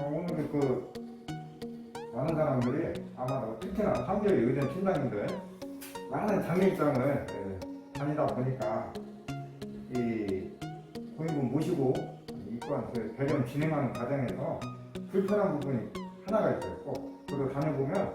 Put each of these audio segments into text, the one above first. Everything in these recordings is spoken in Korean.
어, 오늘 그 많은 사람들이 아마 특히나 상계의 의전 팀장님들 많은 장례식장을 예, 다니다 보니까 이 고인분 모시고 이관 그 배령 진행하는 과정에서 불편한 부분이 하나가 있어요. 꼭 그거 다녀보면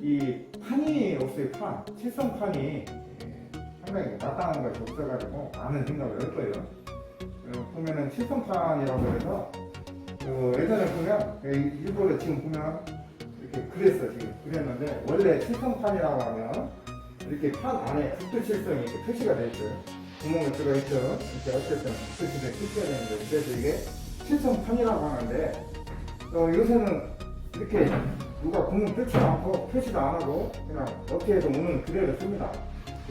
이 판이 없어요. 판 칠성 판이 예, 상당히 마땅한 것이 없어가지고 많은 생각을 할 거예요. 어, 보면은 칠성판이라고 해서 그 예전에 보면 그 일부러 지금 보면 이렇게 그랬어 지금 그랬는데 원래 칠성판이라고 하면 이렇게 판 안에 북두 칠성이 이렇게 표시가 돼 있어요. 구멍이 들어 있죠. 이렇게 어쨌든 북두 칠성이 표시가 되는데 그래서 이게 칠성판이라고 하는데 어, 요새는 이렇게 누가 구멍 뚫지 않고 표시도 안 하고 그냥 어떻게 해도 오는 그대로 씁니다.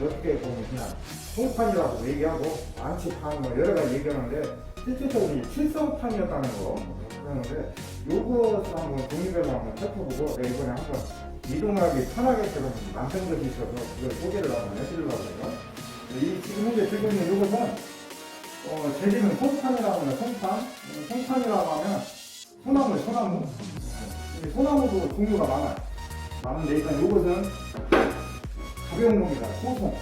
어떻게 보면 그냥 송판이라고 얘기하고 안치판 뭐 여러 가지 얘기하는데 실질적으로 이 칠성판이었다는 거 그러는데 요것을 한번 종류별로 한번 살펴보고 내가 이번에 한번 이동하기 편하게끔 만든 것이 있어서 그걸 소개를 한번 해드리려고 해요. 이 지금 현재 들고 있는 요것은 어, 재질은 송판이라고 하면 송판 어, 송판이라고 하면 소나무 소나무 이 소나무도 종류가 많아요. 많은데 일단 요것은 가벼운 겁니다. 소송.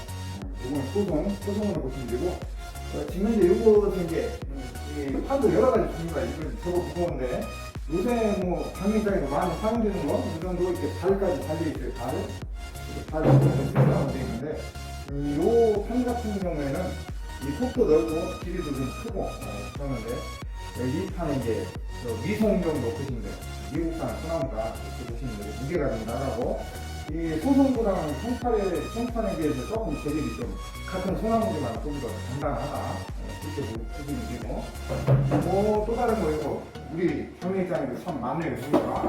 이건 소송, 소송으로 보시면 되고, 현재 요것은 이제, 이 판도 여러 가지 종류가 있어요. 저거 무거운데, 요새 뭐, 강의장에서 많이 사용되는 거, 이 정도 이렇게 발까지 달려있어요, 발. 이렇게 발, 이렇게 생각하면 되는데, 음, 요판 같은 경우에는 이 폭도 넓고, 길이도 좀 크고, 어, 그러는데, 어, 이 판은 이제, 저 미송 정도 돼요. 미국산 소나무가 이렇게 보시면 돼요. 무게가 좀 나가고, 이 소송보다는 송판에, 송판에 비해서 조금 재질이 좀 같은 소나무지만 좀더 단단하다. 어, 그렇게 보시면 되고. 뭐, 또 다른 거 이거, 우리 경례장에도 참 많네요, 보니까.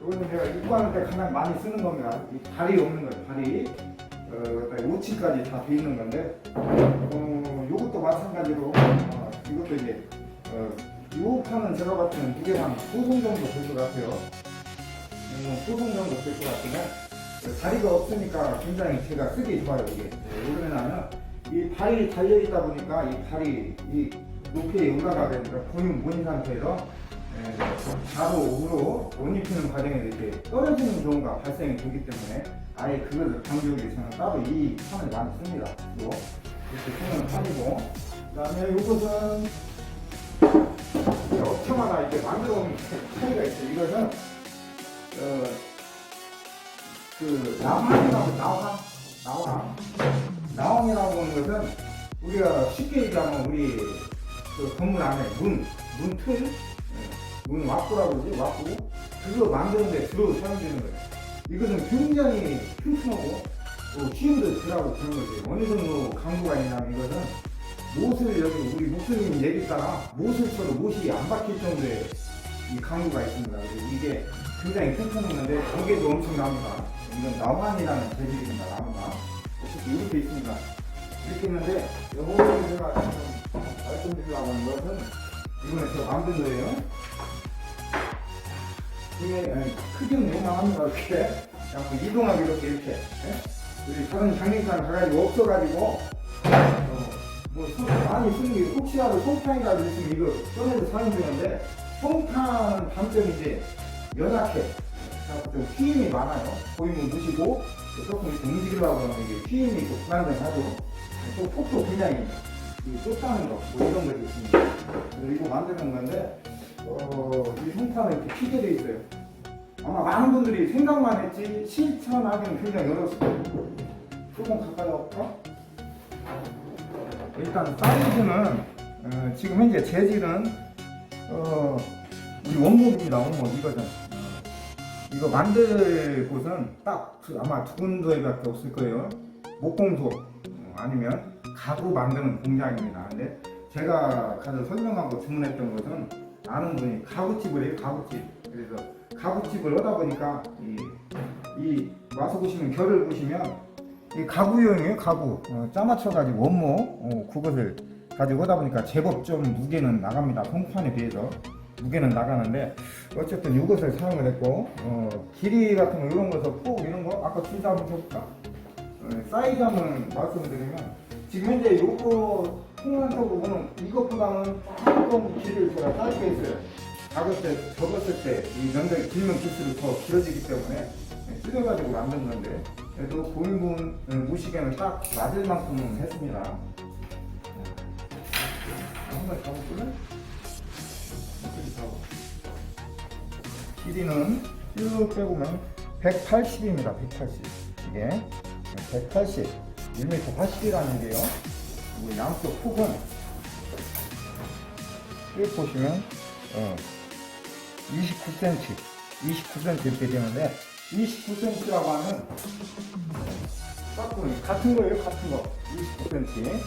이거는 제가 입구할 때 가장 많이 쓰는 겁니다. 이 다리 없는 거예요, 다리. 어, 오치까지 다 돼 있는 건데, 어, 요것도 마찬가지로, 어, 이것도 이제, 어, 요 판은 제가 봤을 때는 한 소송 정도 될 것 같아요. 음, 소송 정도 될것 같으면 다리가 없으니까 굉장히 제가 쓰기 좋아요 이게. 네, 왜 그러냐면 이 발이 달려 있다 보니까 이 발이 이 높이에 올라가게 되니까 근육 무인 상태에서 예, 좌로 우로 옷 입히는 과정에서 이렇게 떨어지는 경우가 발생이 되기 때문에 아예 그것을 방지하기 위해서는 따로 이 판을 많이 씁니다. 또 이렇게 쓰는 판이고 그 다음에 이것은 업체마다 이렇게 만들어 놓은 차이가 있어요. 이것은 어, 그 나황이라고 나황 나황 나황이라고 하는 것은 우리가 쉽게 얘기하면 우리 그 건물 안에 문 문틀 예, 문 와꾸라고 그러지 와꾸 그거 만드는데 주로 사용되는 거예요. 이것은 굉장히 튼튼하고 또 힘도 덜하고 그런 거지 어느 정도 강도가 있냐면 이것은 못을 여기 우리 목수님 얘기 따라 못을 쳐도 못이 안 박힐 정도의 이 강도가 있습니다. 그래서 이게 굉장히 튼튼했는데 무게도 엄청납니다. 이건 나만이라는 재질입니다. 나무가 어쨌든 이렇게 있습니다. 이렇게 있는데 요거를 제가 좀 말씀드리려고 하는 것은 이번에 제가 만든 거예요. 이게 아니, 크기는 요만합니다. 이렇게 약간 이동하기 이렇게 이렇게 예? 우리 다른 장례식장 가가지고 없어가지고 어, 뭐 손- 많이 쓰는 게 혹시라도 송판이라도 있으면 이거 꺼내서 사용되는데 송판 단점이 이제 연약해. 좀 휘임이 많아요. 보이면 무시고 조금 이렇게 움직이려고 하면 이게 휘임이 있고 불안정하고 또 폭도 굉장히 쫓다는 거, 뭐 이런 것이 있습니다. 이거 만드는 건데 어, 이 송판은 이렇게 피게 돼 있어요. 아마 많은 분들이 생각만 했지 실천하기는 굉장히 거예요. 조금 가까이 올까? 일단 사이즈는 어, 지금 현재 재질은 어, 우리 원목입니다. 원목 이거죠. 어, 이거 만들 곳은 딱 두- 아마 두 군데밖에 없을 거예요. 목공소 어, 아니면 가구 만드는 공장입니다. 근데 제가 가서 설명하고 주문했던 것은 아는 분이 가구집을 해요. 가구집. 그래서 가구집을 하다 보니까 이, 이 와서 보시면 결을 보시면 이 가구용이에요. 가구. 어, 짜맞춰가지고 원목 어, 그것을 가지고 하다 보니까 제법 좀 무게는 나갑니다. 송판에 비해서 무게는 나가는데 어쨌든 이것을 사용을 했고 어, 길이 같은 거 이런 거서 꼭 이런 거 아까 줄자 한번 해볼까? 어, 사이즈 한번 말씀드리면 지금 현재 요거 통상적으로 보는 이것보다는 조금 길이를 제가 짧게 했어요. 작을 때, 접었을 때 이 면적이 길면 길수록 더 길어지기 때문에 줄여가지고 만든 건데 그래도 고인분 무시개는 딱 맞을 만큼은 했습니다. 한번 잡아볼래? 길이는 쭉 빼보면 180입니다. 180 이게 180 1m 80이라는 게요. 그리고 양쪽 폭은 쭉 보시면 어, 29cm 29cm 이렇게 되는데 29cm라고 하면 짝꿍이 같은 거예요 같은 거 29cm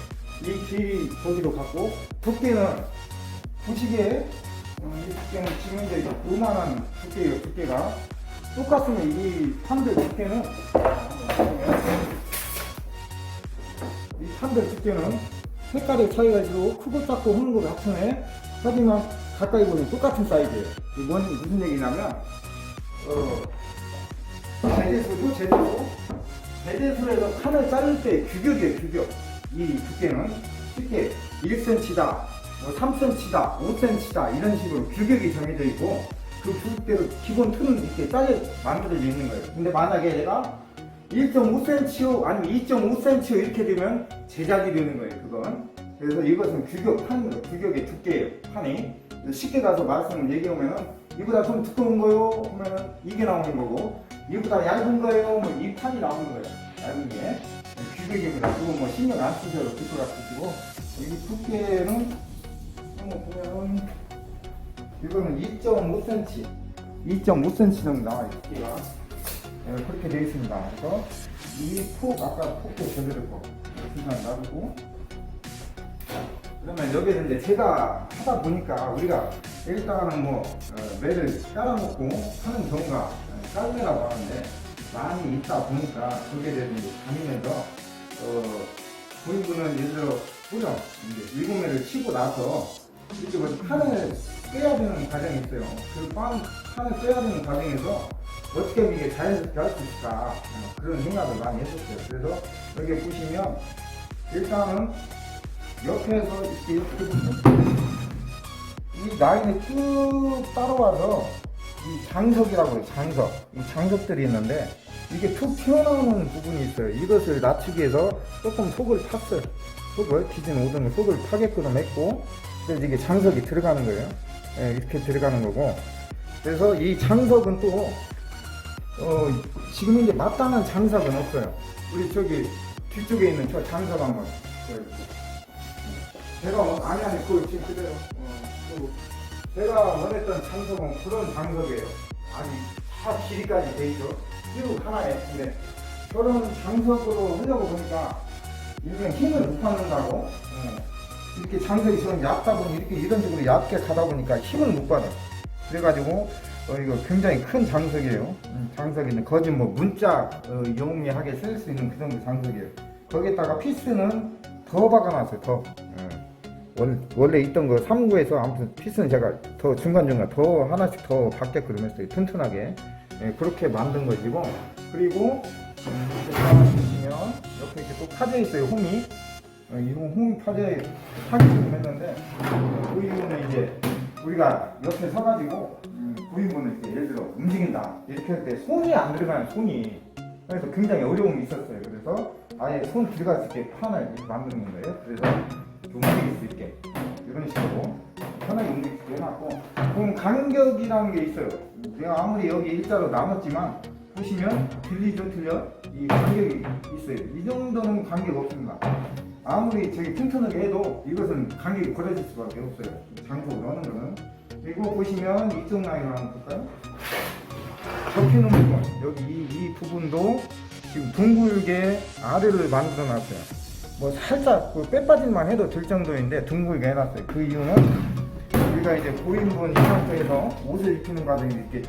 이 길이 저기로 갖고 두께는 부시게 어, 이 두께는 지금 이제 요만한 두께예요 두께가. 똑같으면 이 판들 두께는 이 판들 두께는 색깔의 차이가 있고 크고 작고 하는 거 같으네. 하지만 가까이 보면 똑같은 사이즈예요. 이건 무슨 얘기냐면 어, 제대수도 제대수 제대수에서 칸을 자를 때 규격이에요 규격. 이 두께는. 쉽게 1cm다 뭐 3cm다 5cm다 이런 식으로 규격이 정해져 있고 그 규격대로 기본 틀은 이렇게 짜져 만들어져 있는 거예요. 근데 만약에 내가 1.5cm 아니면 2.5cm 이렇게 되면 제작이 되는 거예요 그건. 그래서 이것은 규격 판 규격의 두께예요 판이. 쉽게 가서 말씀을 얘기하면은 이보다 좀 두꺼운 거요? 하면은 이게 나오는 거고 이보다 얇은 거예요? 하면 이 판이 나오는 거예요 얇은 게. 규격입니다. 그거 뭐 신경 안 쓰셔도 될 것 같으시고 이 두께는 이거는 2.5cm 2.5cm 정도 나와요 두께가 네, 그렇게 되어 있습니다. 그래서 이 폭 아까 폭도 제대로 거 중간 놔두고. 그러면 여기서 이제 제가 하다 보니까 우리가 일단은 뭐 어, 매를 깔아놓고 하는 경우가 어, 깔매라고 하는데 많이 있다 보니까 거기에 대해서 이제 다니면서 어, 부인분은 예를 들어 뿌려. 이제 일곱 매를 치고 나서 이렇게 뭐 판을 빼야 되는 과정이 있어요. 그 판, 판을 빼야 되는 과정에서 어떻게 이게 자연스럽게 할 수 있을까? 어, 그런 생각을 많이 했었어요. 그래서 여기 보시면 일단은 옆에서 이렇게 이렇게 이 라인이 쭉 따라와서 이 장석이라고 해요. 장석. 이 장석들이 있는데 이게 툭 튀어나오는 부분이 있어요. 이것을 낮추기 위해서 조금 속을 팠어요. 속을 기진 오등을 속을 파게끔 했고 그래서 이게 장석이 들어가는 거예요. 예, 이렇게 들어가는 거고. 그래서 이 장석은 또 어, 지금 이제 마땅한 장석은 없어요. 우리 저기 뒤쪽에 있는 저 장석 한번 보여주세요. 제가 원- 아니 아니 그거 지금 그대로 어, 또 제가 원했던 장석은 그런 장석이에요. 아니 다 길이까지 돼 있죠. 쭉 하나에. 근데 저런 장석으로 하려고 보니까 이게 힘을 못 받는다고? 어, 이렇게 장석이 저런 얇다 보니 이렇게 이런 식으로 얇게 가다 보니까 힘을 못 받아. 그래가지고 어, 이거 굉장히 큰 장석이에요. 음, 장석인데 거짓 뭐 문자 어, 영리하게 쓸 수 있는 그 정도 장석이에요. 거기에다가 피스는 더 박아놨어요 더. 예. 원- 원래 있던 거 3구에서 아무튼 피스는 제가 더 중간중간 더 하나씩 더 바뀌게끔 했어요 튼튼하게. 예, 그렇게 만든 것이고. 그리고 음, 이렇게 딱 보시면 옆에 이렇게 또 파져 있어요 홈이. 어, 이 홈- 홈이 파져 파게끔 했는데 그 이유는 이제 우리가 옆에 서가지고 음, 부인분을 이렇게 예를 들어 움직인다. 이렇게 할 때 손이 안 들어가는 손이 그래서 굉장히 어려움이 있었어요. 그래서 아예 손 들어갈 수 있게 판을 만드는 거예요. 그래서 좀 움직일 수 있게. 이런 식으로 편하게 움직일 수 있게 해놨고 그럼 간격이라는 게 있어요. 내가 아무리 여기 일자로 나눴지만 보시면 들리죠 틀려? 이 간격이 있어요. 이 정도는 간격 없습니다 아무리 저기 튼튼하게 해도 이것은 간격이 벌어질 수밖에 없어요. 장소로 하는 거는. 그리고 보시면 이쪽 라인을 한번 볼까요? 접히는 부분 여기 이, 이 부분도 지금 둥글게 아래를 만들어 놨어요. 뭐 살짝 그 빼빠질만 해도 될 정도인데 둥글게 해놨어요. 그 이유는 우리가 이제 고인분 이 상태에서 옷을 입히는 과정에 이렇게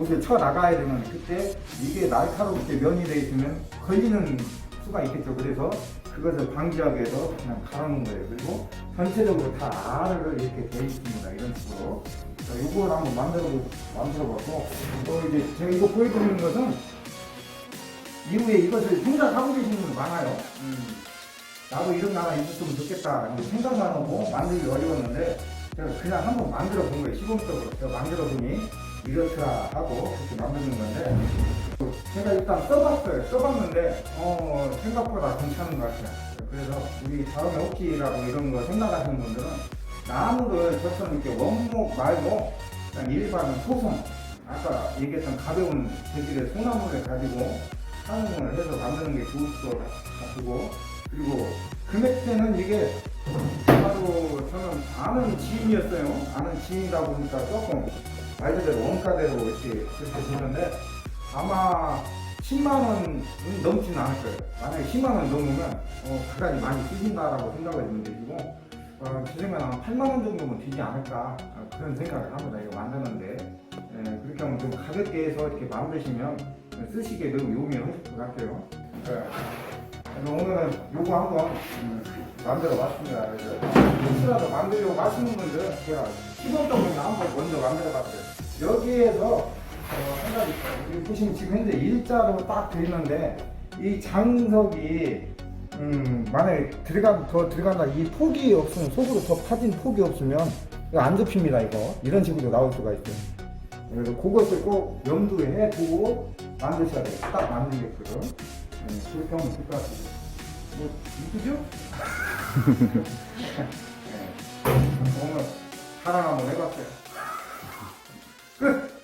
옷을 쳐 나가야 되면 그때 이게 날카롭게 면이 돼 있으면 걸리는 수가 있겠죠. 그래서 그것을 방지하기 위해서 그냥 갈아놓은 거예요. 그리고 전체적으로 다 아래를 이렇게 돼 있습니다. 이런 식으로. 자, 이걸 한번 만들어 만들어 봤고 또 이제 제가 이거 보여드리는 것은 이후에 이것을 생각하고 계시는 분 많아요. 음, 나도 이런 나라 있었으면 좋겠다. 이렇게 생각만 하고 만들기 어려웠는데 제가 그냥 한번 만들어 본 거예요. 시범적으로 제가 만들어 보니 이렇더라 하고 그렇게 만드는 건데 제가 일단 써봤어요. 써봤는데 어 생각보다 괜찮은 것 같아요. 그래서 우리 다음에 혹시라고 이런 거 생각하시는 분들은 나무를 저처럼 이렇게 원목 말고 그냥 일반 소송 아까 얘기했던 가벼운 재질의 소나무를 가지고 사용을 해서 만드는 게 좋을 것 같고 그리고 금액대는 이게 바로 저는 아는 지인이었어요. 아는 지인이다 보니까 조금 말 그대로 원가대로 이렇게 그렇게 되는데 아마 10만 원은 넘지는 않을 거예요. 만약에 10만 원 넘으면 어, 그다지 많이 쓰신다라고 생각을 했는데 지금 어, 제 생각에 한 8만 원 정도면 되지 않을까 어, 그런 생각을 합니다. 이거 만드는데 예, 그렇게 하면 좀 가볍게 해서 이렇게 만드시면 쓰시기에 너무 용이하실 것 같아요. 예. 오늘은 요거 한번 음, 만들어 봤습니다. 그래서 혹시라도 만들려고 하시는 분들은 제가 시범적으로 한번 먼저 만들어 봤어요. 여기에서 어, 한 가지 있어요. 보시면 지금 현재 일자로 딱 돼 있는데 이 장석이 음, 만약에 들어가 더 들어간다 이 폭이 없으면 속으로 더 파진 폭이 없으면 이거 안 접힙니다 이거 이런 식으로 나올 수가 있어요. 그래서 그것을 꼭 염두에 두고 만드셔야 돼요. 딱 만들게끔. 네, 그렇게 하면 될 것 같아요. 뭐, 이쁘죠? 네. 오늘 사랑 한번 해봤어요. 끝!